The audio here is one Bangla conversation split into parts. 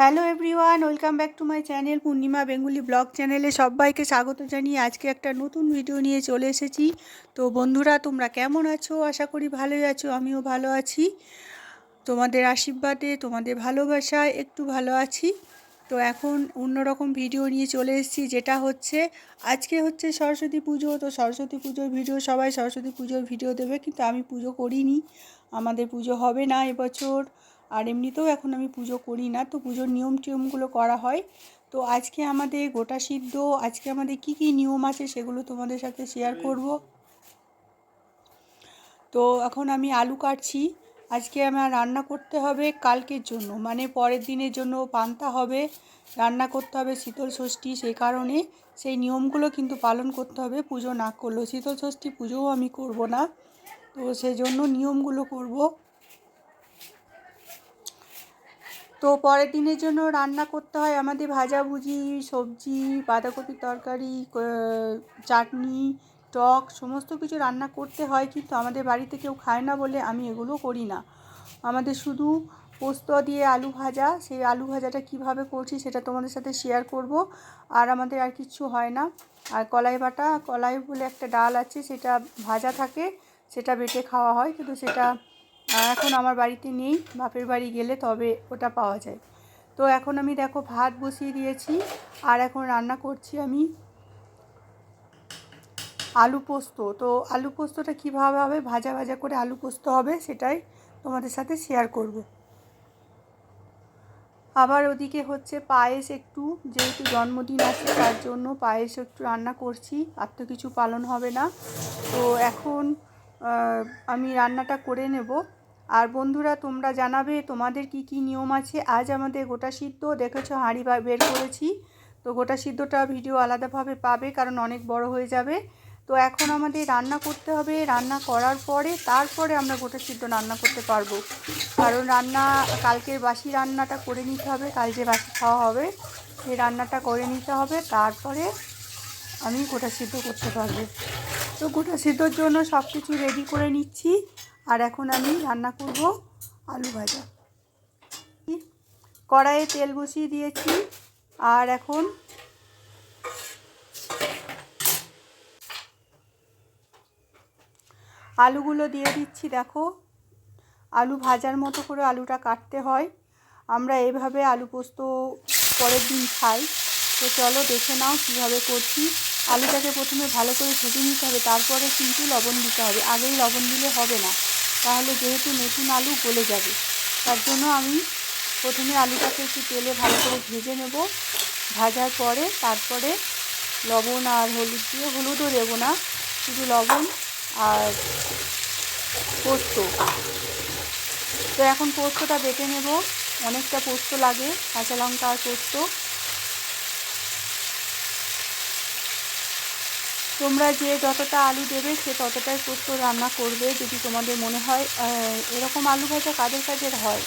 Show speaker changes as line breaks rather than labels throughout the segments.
Hello everyone welcome back to my channel Purnima Bengali blog চ্যানেলে সবাইকে স্বাগত জানিয়ে আজকে একটা নতুন ভিডিও নিয়ে চলে এসেছি। তো বন্ধুরা, তোমরা কেমন আছো? আশা করি ভালোই আছো, আমিও ভালো আছি। তোমাদের আশীর্বাদে, তোমাদের ভালোবাসায় একটু ভালো আছি। তো এখন অন্যরকম ভিডিও নিয়ে চলে এসেছি, যেটা হচ্ছে, আজকে হচ্ছে সরস্বতী পুজো। তো সরস্বতী পুজোর ভিডিও সবাই সরস্বতী পুজোর ভিডিও দেবে, কিন্তু আমি পুজো করিনি। আমাদের পুজো হবে না এবছর। আর এমনিতেও এখন আমি পুজো করি না তো পুজোর নিয়ম টিয়মগুলো করা হয়। তো আজকে আমাদের গোটা সিদ্ধ আজকে আমাদের কি কি নিয়ম আছে সেগুলো তোমাদের সাথে শেয়ার করব। তো এখন আমি আলু কাটছি আজকে আমার রান্না করতে হবে কালকের জন্য মানে পরের দিনের জন্য পান্তা হবে রান্না করতে হবে শীতল ষষ্ঠী সেই কারণে সেই নিয়মগুলো কিন্তু পালন করতে হবে পুজো না করলেও। শীতল ষষ্ঠী পুজোও আমি করব না তো সেই জন্য নিয়মগুলো করব। তো পরের দিনের জন্য রান্না করতে হয় আমাদের ভাজাভুজি সবজি, বাঁধাকপির তরকারি চাটনি, টক, সমস্ত কিছু রান্না করতে হয় কিন্তু আমাদের বাড়িতে কেউ খায় না বলে আমি এগুলো করি না। আমাদের শুধু পোস্ত দিয়ে আলু ভাজা, সেই আলু ভাজাটা কীভাবে করছি সেটা তোমাদের সাথে শেয়ার করব। আর আমাদের আর কিছু হয় না। আর কলাই বাটা, কলাই বলে একটা ডাল আছে, সেটা ভাজা থাকে, সেটা বেটে খাওয়া হয়, কিন্তু সেটা এখন আমার বাড়িতে নেই, বাপের বাড়ি গেলে তবে ওটা পাওয়া যায়। তো এখন আমি দেখো ভাত বসিয়ে দিয়েছি, আর এখন রান্না করছি আমি আলু পোস্ত। তো আলু পোস্তটা কীভাবে হবে, ভাজা ভাজা করে আলু পোস্ত হবে সেটাই তোমাদের সাথে শেয়ার করব। আবার ওদিকে হচ্ছে পায়েস একটু, যেহেতু জন্মদিন আছে তার জন্য পায়েস একটু রান্না করছি, আর তো কিছু পালন হবে না। তো এখন আমি রান্নাটা করে নেব। আর বন্ধুরা, তোমরা জানাবে তোমাদের কি কি নিয়ম আছে। আজ আমাদের গোটা সিদ্ধ, দেখেছ, হাঁড়ি বের করেছি। তো গোটা সিদ্ধটা ভিডিও আলাদাভাবে পাবে, কারণ অনেক বড় হয়ে যাবে। তো এখন আমাদের রান্না করতে হবে। রান্না করার পরে, তারপরে আমরা গোটা সিদ্ধ রান্না করতে পারব। কারণ রান্না, কালকের বাসি রান্নাটা করে নিতে হবে, কাল যে বাসি খাওয়া হবে, সেই রান্নাটা করে নিতে হবে। তারপরে আমি গোটা সিদ্ধ করতে পারব। তো গোটা সিদ্ধর জন্য সব কিছু রেডি করে নিচ্ছি। আর এখন আমি রান্না করব আলু ভাজা। কড়াইয়ে তেল বসিয়ে দিয়েছি। আর এখন আলুগুলো দিয়ে দিচ্ছি, দেখো। আলু ভাজার মতো করে আলুটা কাটতে হয়। আমরা এভাবে আলু পোস্ত পরের দিন খাই। তো চলো দেখে নাও কীভাবে করছি। আলুটাকে প্রথমে ভালো করে ভেজে নিতে হবে, তারপরে কিন্তু লবণ দিতে হবে। আগেই লবণ দিলে হবে না। তাহলে যেহেতু নতুন আলু গলে যাবে, তার জন্য আমি প্রথমে আলুটাকে একটু তেলে ভালো করে ভেজে নেব। ভাজার পরে তারপরে লবণ আর হলুদ দিয়ে, হলুদও দেবো না, শুধু লবণ আর পোস্ত। তো এখন পোস্তটা বেটে নেব, অনেকটা পোস্ত লাগে, কাঁচা লঙ্কা আর পোস্ত। তোমরা যে যতটা আলু দেবে সে ততটাই পোস্ত রান্না করবে যদি তোমাদের মনে হয় এরকম আলু ভাজা কাদের কাজের হয়?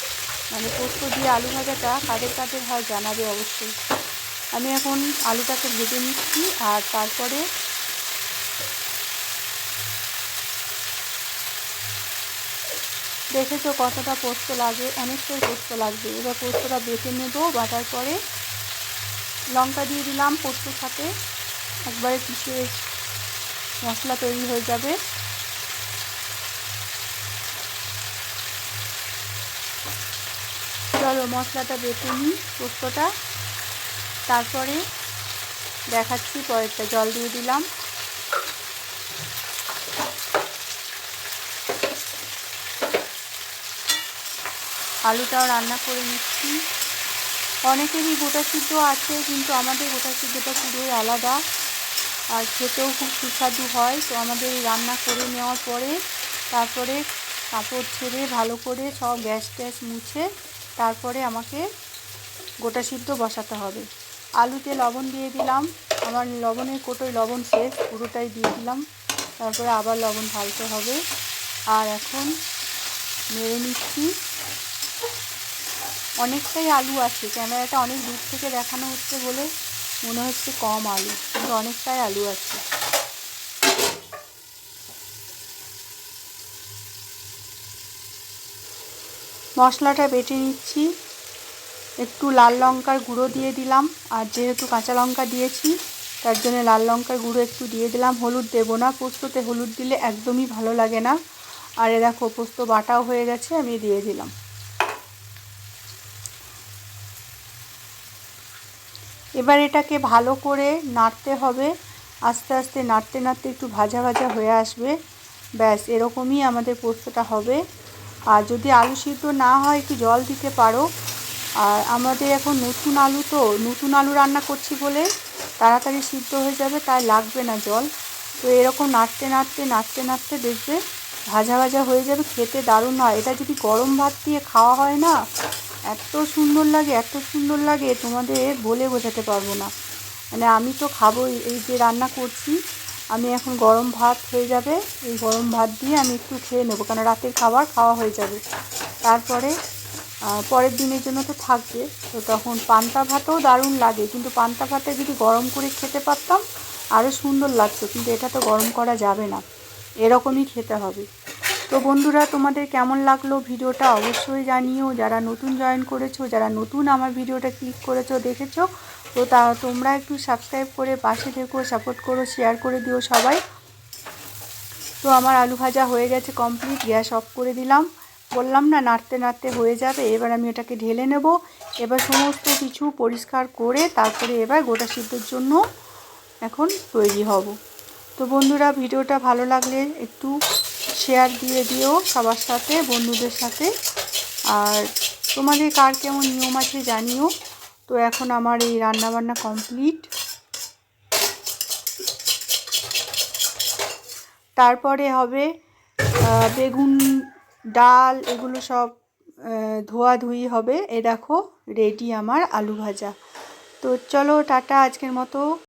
মানে পোস্ত দিয়ে আলু ভাজাটা কাদের কাজের হয় জানাবে অবশ্যই। আমি এখন আলুটাকে ভেজে নিচ্ছি আর তারপরে দেখেছ কতটা পোস্ত লাগে, অনেকটাই পোস্ত লাগবে। এবার পোস্তটা বেটে নেব, বাটার পরে লঙ্কা দিয়ে দিলাম পোস্তর সাথে। একবারে পিষে মশলা তৈরি হয়ে যাবে। চলো মশলাটা বেটে নিই পোস্তটা। তারপরে দেখাচ্ছি পরেরটা, জল দিয়ে দিলাম। আলুটাও রান্না করে নিচ্ছি। অনেকেরই গোটা সিদ্ধ আছে, কিন্তু আমাদের গোটা সিদ্ধটা পুরোই আলাদা। আর খেতেও খুব সুস্বাদু হয়। তো আমাদের রান্না করে নেওয়ার পরে তারপরে কাপড় ছেড়ে ভালো করে সব গ্যাস ট্যাস মুছে তারপরে আমাকে গোটা সিদ্ধ বসাতে হবে। আলুতে লবণ দিয়ে দিলাম। আমার লবণের কোটোয় লবণ শেষ, পুরোটাই দিয়ে দিলাম। তারপরে আবার লবণ ঢালতে হবে। আর এখন মেরে নিচ্ছি। অনেকটাই আলু আছে, ক্যামেরাটা অনেক দূর থেকে দেখানো হচ্ছে বলে মনে হচ্ছে কম আলু, কিন্তু অনেকটাই আলু আছে। মশলাটা বেটে নিচ্ছি। একটু লাল লঙ্কার গুঁড়ো দিয়ে দিলাম, আর যেহেতু কাঁচা লঙ্কা দিয়েছি, তার জন্য লাল লঙ্কার গুঁড়ো একটু দিয়ে দিলাম। হলুদ দেবো না, পোস্ততে হলুদ দিলে একদমই ভালো লাগে না। আর এ দেখো, পোস্ত বাটাও হয়ে গেছে, আমি দিয়ে দিলাম। এবার এটাকে ভালো করে নাড়তে হবে। আস্তে আস্তে নাড়তে নাড়তে একটু ভাজা ভাজা হয়ে আসবে। ব্যাস, এরকমই আমাদের পোস্তটা হবে। আর যদি আলু সিদ্ধ না হয়, একটু জল দিতে পারো। আর আমাদের এখন নতুন আলু তো, নতুন আলু রান্না করছি বলে তাড়াতাড়ি সিদ্ধ হয়ে যাবে, তাই লাগবে না জল। তো এরকম নাড়তে নাড়তে নাড়তে নাড়তে দেখবে ভাজা ভাজা হয়ে যাবে, খেতে দারুণ হয়। এটা যদি গরম ভাত দিয়ে খাওয়া হয় না এত সুন্দর লাগে, এত সুন্দর লাগে, তোমাদের বলে বোঝাতে পারব না। মানে আমি তো খাবোই, এই যে রান্না করছি, আমি এখন গরম ভাত হয়ে যাবে, এই গরম ভাত দিয়ে আমি একটু খেয়ে নেব, কারণ রাতের খাবার খাওয়া হয়ে যাবে। তারপরে পরের দিনের জন্য তো থাকবে, তো তখন পান্তা ভাতও দারুণ লাগে, কিন্তু পান্তা ভাতে যদি গরম করে খেতে পারতাম আরও সুন্দর লাগতো, কিন্তু এটা তো গরম করা যাবে না, এরকমই খেতে হবে। তো বন্ধুরা, তোমাদের কেমন লাগল ভিডিওটা অবশ্যই জানিও। যারা নতুন জয়েন করেছ, যারা নতুন আমার ভিডিওটা ক্লিক করেছ, দেখেছ, তো তা তোমরা একটু সাবস্ক্রাইব করে পাশে থেকো সাপোর্ট করো শেয়ার করে দিও সবাই। তো আমার আলু ভাজা হয়ে গেছে কমপ্লিট গ্যাস অফ করে দিলাম। বললাম না, নাড়তে নাড়তে হয়ে যাবে, এবার আমি এটাকে ঢেলে নেব। এবার সমস্ত কিছু পরিষ্কার করে তারপরে এবার গোটা সিদ্ধর জন্য এখন তৈরি হব। তো বন্ধুরা, ভিডিওটা ভালো লাগলে একটু শেয়ার দিয়ে দিও সবার সাথে, বন্ধুদের সাথে। আর তোমাদের কার কেমন নিয়ম আছে জানিও। তো এখন আমার এই রান্নাবান্না কমপ্লিট তারপরে হবে বেগুন ডাল, এগুলো সব ধোয়াধুয়ি হবে। এ দেখো রেডি আমার আলু ভাজা। তো চলো, টাটা আজকের মতো।